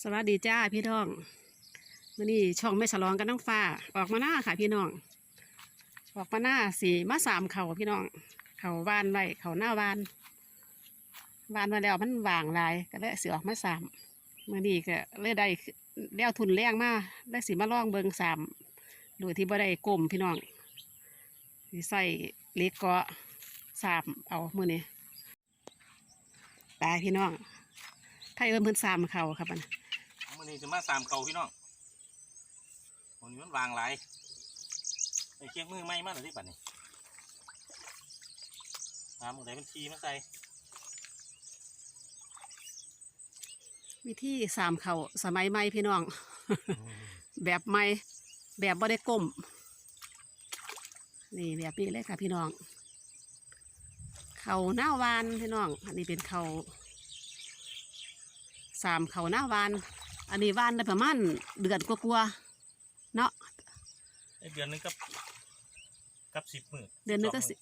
สวัสดีจ้าพี่น้องวันนี้ช่องไม่ฉลองกันน้องฟ้า ออกมาหน้าค่ะพี่น้อง ออกมาหน้าสีมาสามเขาพี่น้อง เขาวานไว้เขาหน้าวานวานมาแล้วมันวางลายก็เลยสีออกมาสามเมื่อนี้ก็เลยได้เลี้ยวทุนแรงมาได้สีมาล่องเบิงสามโดยที่บ่ได้กลมพี่น้องใส่เล็กเกาะสามเอามื่อนี้ตายพี่น้องไทยเอิ้นเพิ่นสามเขาครับมัน มันนี้จะมาสามเขาพี่น้องวันนี้มันวางหลายไอ้เคียงมือไม่มากเลยที่ปัดนี่หาหมดไหนเป็นทีมาใส่วิธีสามเขาสมัยใหม่พี่น้อง แบบใหม่แบบบ่ได้ก้มนี่แบบนี้เลยค่ะพี่น้อง เขาหน้าวานพี่น้อง อันนี้เป็นเขาสามเขาหน้าวาน อันนี้วานได้ประมาณเดือนกว่าๆเนาะไอ้เดือนหนึงกับกับสิบมือเดือนหนึงก็สิ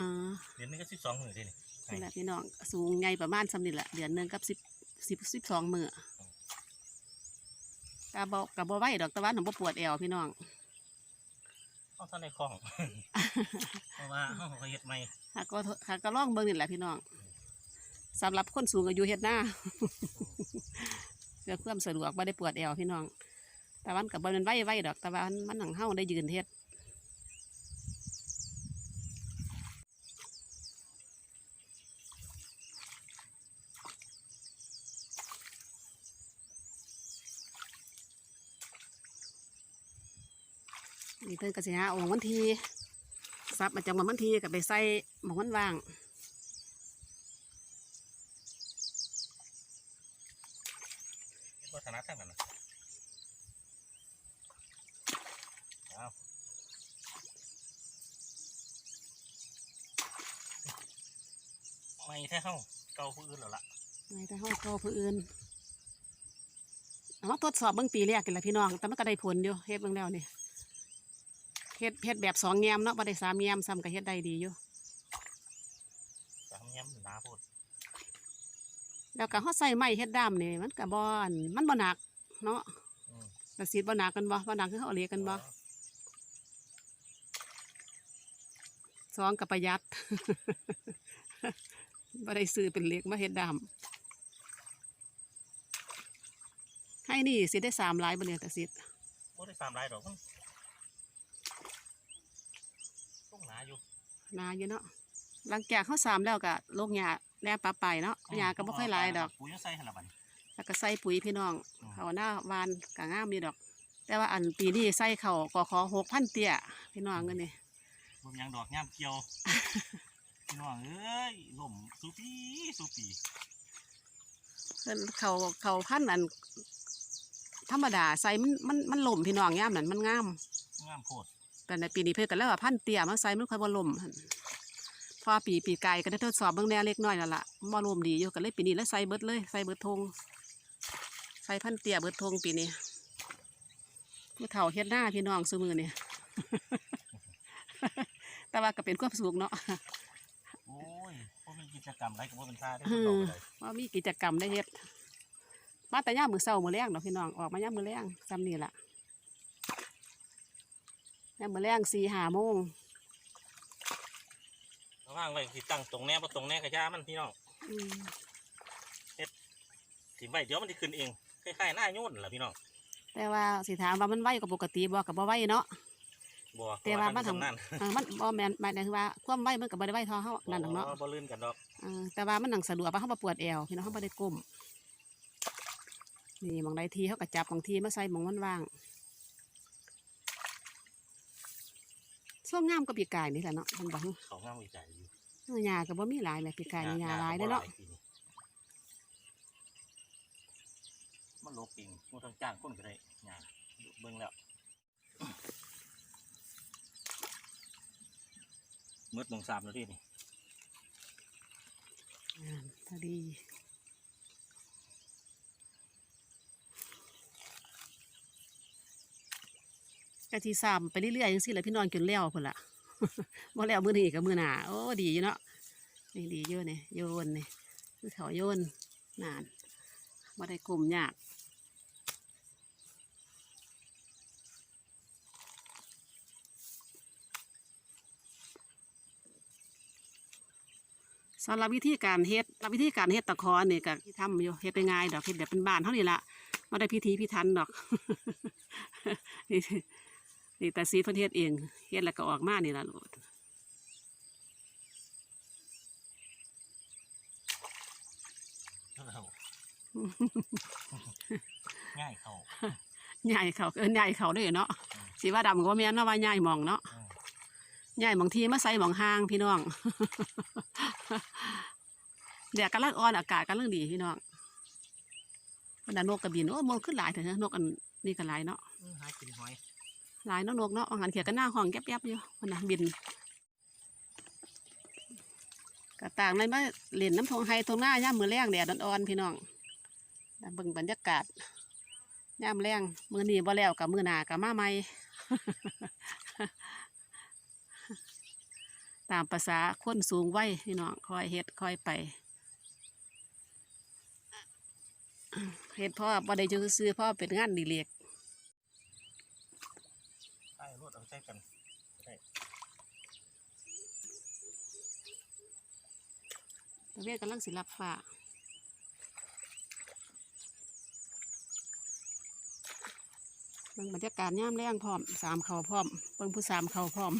อ่าเดือนหนึงก็สิบสองมือที่นี่นี่แหละพี่น้องสูงไงประมาณสำนี่แหละเดือนหนึงกับสิบสิบสิบสองมือกะบอกกะบ่ไหวดอกแต่ว่าหนูบ่ปวดแอวพี่น้องเอาเท่าในคลองเพราะว่าเขาก็เฮ็ดไม่หากก็หากก็ลองเบิ่งนี่แหละพี่น้องสำหรับคนสูงอายุเฮ็ดหน้า เพื่อความสะดวกบ่ได้ปวดแอวพี่น้องแต่วันกับบ่มันไหวไหวดอกแต่ว่ามันมันหนังเฮาได้ยืนเฮ็ดนี่เพิ่นก็สิหาองค์วันทีซับมาจากหม้องวันทีก็ไปใส่หมองมันว่าง เฮ็ด วัฒนธรรมกันนะเอาไม่แท้เข้าเกาผู้อื่นแล้วล่ะไงแต่ห้องโตผู้อื่นเอาทดสอบเบิ่งปีแรกกันแหละพี่น้อง แต่มันก็ได้ผลอยู่เฮ็ดเบิ่งแล้วนี่เฮ็ดเฮ็ดแบบสองแยมเนาะบ่ได้สามแยมซ้ำก็เฮ็ดได้ดีอยู่สามแย้มหนาโพด แล้วก็เฮาใส่ไม้เฮ็ดด้ามนี่มันก็บ่อันมันบ่หนัก เนาะอืมแต่สีดบ่หนักกันบ่บ่หนักคือเฮาเอาเหล็กกันบ่สองก็ประหยัด บ่ได้ซื้อเป็นเหล็กมาเฮ็ดด้ามให้นี่สิได้สามหลายบ่เนี่ยแต่สิดบ่ได้สามลายดอกมันต้องหนาอยู่ นาอยู่เนาะหลังจากเขาสามแล้วก็ลงหญ้า แล่ปลาไปเนาะหญ้าก็บ่ค่อยหลายดอก ปุ๋ยยังใส่หั่นละบัดนี้ แล้วก็ใส่ปุ๋ยพี่น้องอืม เขาหน้าวานก็งามดีดอก แต่ว่าอันปีนี้ใส่เขาก็ขอหกพันเตี้ยพี่น้องเงินนี่บ่มีหยังดอกย่ามเกี่ยว พี่น้องเอ้ยล่มสุปีสุปีเพิ่นเขาเขาพันอัน ธรรมดาใส่มันมันมันล่มพี่น้องย่ามนั่นมันงามงามโพดแต่ในปีนี้เพิ่นก็แล้วว่าพันเตี้ยมาใส่มันค่อยบ่ล่มหั่น พอปีปีไก่ก็ได้ทดสอบเบิ่งแหน่เล็กน้อยนั่นล่ะบ่ล่มดีอยู่ก็เลยปีนี้แล้วใส่เบิดเลยใส่เบิดทงใส่พันเตี้ยเบิดทงปีนี้ผู้เฒ่าเฮ็ดหน้าพี่น้องซุมื้อนี่แต่ว่าก็เป็นความสุขเนาะโอ้ยบ่มีกิจกรรมอะไรก็บ่เป็นท่าได้อืดอกมอะไรว่ามีกิจกรรมได้เฮ็ดมาแต่ย่ามมือเศร้ามือแรงเนาะพี่น้องออกมาย่ามมือแรงซ้ำนี่ล่ะย่ามมือแรงสี่ห้าโมงระ ว่างไว้สิตั้งตรงแน่บ่ตรงแน่ก็ย่ามันพี่น้องอืมสิไว้เดี๋ยวมันสิขึ้นเองคล้ายๆหน้าโยนล่ะพี่น้องแต่ว่าสิถามว่ามันไหวกับปกติบ่กับบ่ไหวเนาะบ่แต่ว่ามันทำนั่นเออมันบ่แม่นหมายถึงว่าความไหวมันก็บ่ได้ไหวเท่าเฮานั่นดอกเนาะบ่ลื่นกันดอกเออแต่ว่ามันหนังสะดวกว่าเฮาบ่ปวดแอวพี่น้องเฮาบ่ได้ก้มนี่หมองใดทีเฮาก็จับบางทีมาใส่หมองมันว่าง ช่วงงามก็ปีกายนี่แหละเนาะมันบ่ฮึเขางามวิจัยอยู่เออหญ้าก็บ่มีหลายแหละปีกายนี่หญ้าหลายเด้อเนาะมันโลกจริงมันต้องจ้างคนก็ได้หญ้าเบิ่งแล้วมืดมองสามนาทีนี่งามพอดี กะทีซ้ำไปเรื่อยๆอย่างสิแหละพี่นอนกินแล้วพุ่นละบ่แล้วมื้อนี้กับมือหนาโอ้ดีอยู่เนาะนี่ดีเยอะเนี่ยโยนเนี่ยคือเขาโยนนานมาได้กลุ่มยากสำหรับวิธีการเฮ็ดรับวิธีการเฮ็ดตะคอนเนี่ยกับที่ทำอยู่เฮ็ดง่ายดอกเฮ็ดแบบเป็นบ้านเท่านี้ละไม่ได้พิธีพิธันดอก นี่นี่แต่สีเพิ่นเฮ็ดเองเฮ็ดแล้วก็ออกมานี่ล่ะลูกเอาง่ายเขาใหญ่เขาเอิ้นใหญ่เขาเด้วยเนาะสีว่าดำก็บ่แม่นเนาะว่าใหญ่หมองเนาะอืมใหญ่บางทีมาใส่หมองห้างพี่น้องแดดกำลังอ่อนอากาศกำลังดีพี่น้องบรรดานกกระบินโอ้มองขึ้นหลายเถอะนะนกอันนี้ก็หลายเนาะอืมหากินหอย หลายนาะนกเนาะอาหารเขียกันหน้าห้องแก๊บๆอยู่คนนะบินกระต่างในมาเล่นน้ำทงไฮทงหน้าย่ามมือแรงแดดอ่อนๆพี่น้องเบิ่งบรรยากาศย่ามแรงมือหนีบ่แล้วกับมือหนากับมาใหม่ตามภาษาคนสูงวัยพี่น้องคอยเฮ็ดคอยไปเฮ็ดพ่อบ่ได้อยู่ซื้อพ่อเป็นงานดีเลีก ใต้รถเอาใจกันใช่ตะเวนกำลังสิลับฝาเบิ่งบรรยากาศย่ามแรงพร้อมสามเขาพร้อมเบิ่งผู้สามเขาพร้อม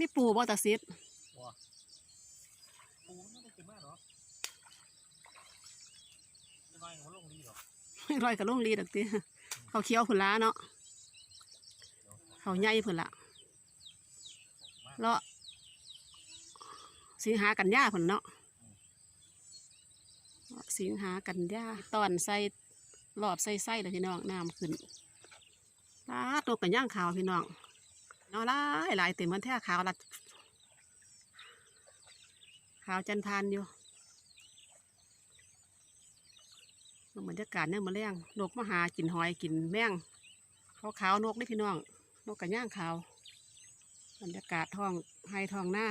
มีปูบ่ตาซิดว้าปูมันไม่ได้ขึ้นมากหรอจะน้อยมันลงดีหรอรอยกับลุงลีดอกติเขาเคี้ยวผุนล้าเนาะเขาใหญ่ผุนละเลาะสิงหากันยาผุนเนาะเลาะสิงหากันยาตอนใส่รอบใส่ไส้เลยพี่น้องน้ำขึ้นลาดตัวกันย่างขาวพี่น้องเนาะหลายหลายเต็มมันแท้ขาวละขาวจันทานอยู่บรรยากาศเนี่ยมาแรงนกมาหากินหอยกินแมงเขาขาวนกนี่พี่น้อง นกกระย่างขาวบรรยากาศท้องไฮท้องหน้า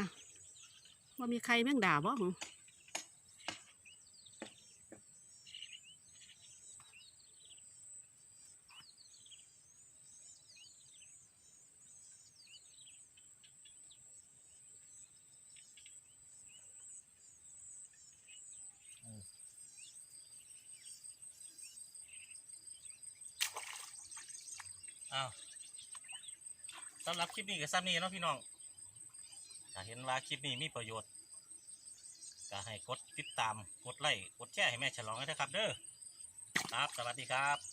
ว่ามีใครแม่งด่าบ่ อ้าวสำหรับคลิปนี้ก็ซ้ำนี้เนาะพี่น้อง ถ้าเห็นว่าคลิปนี้มีประโยชน์ ก็ให้กดติดตาม กดไลค์ กดแชร์ให้แม่ฉลองด้วยนะครับเด้อ ครับ สวัสดีครับ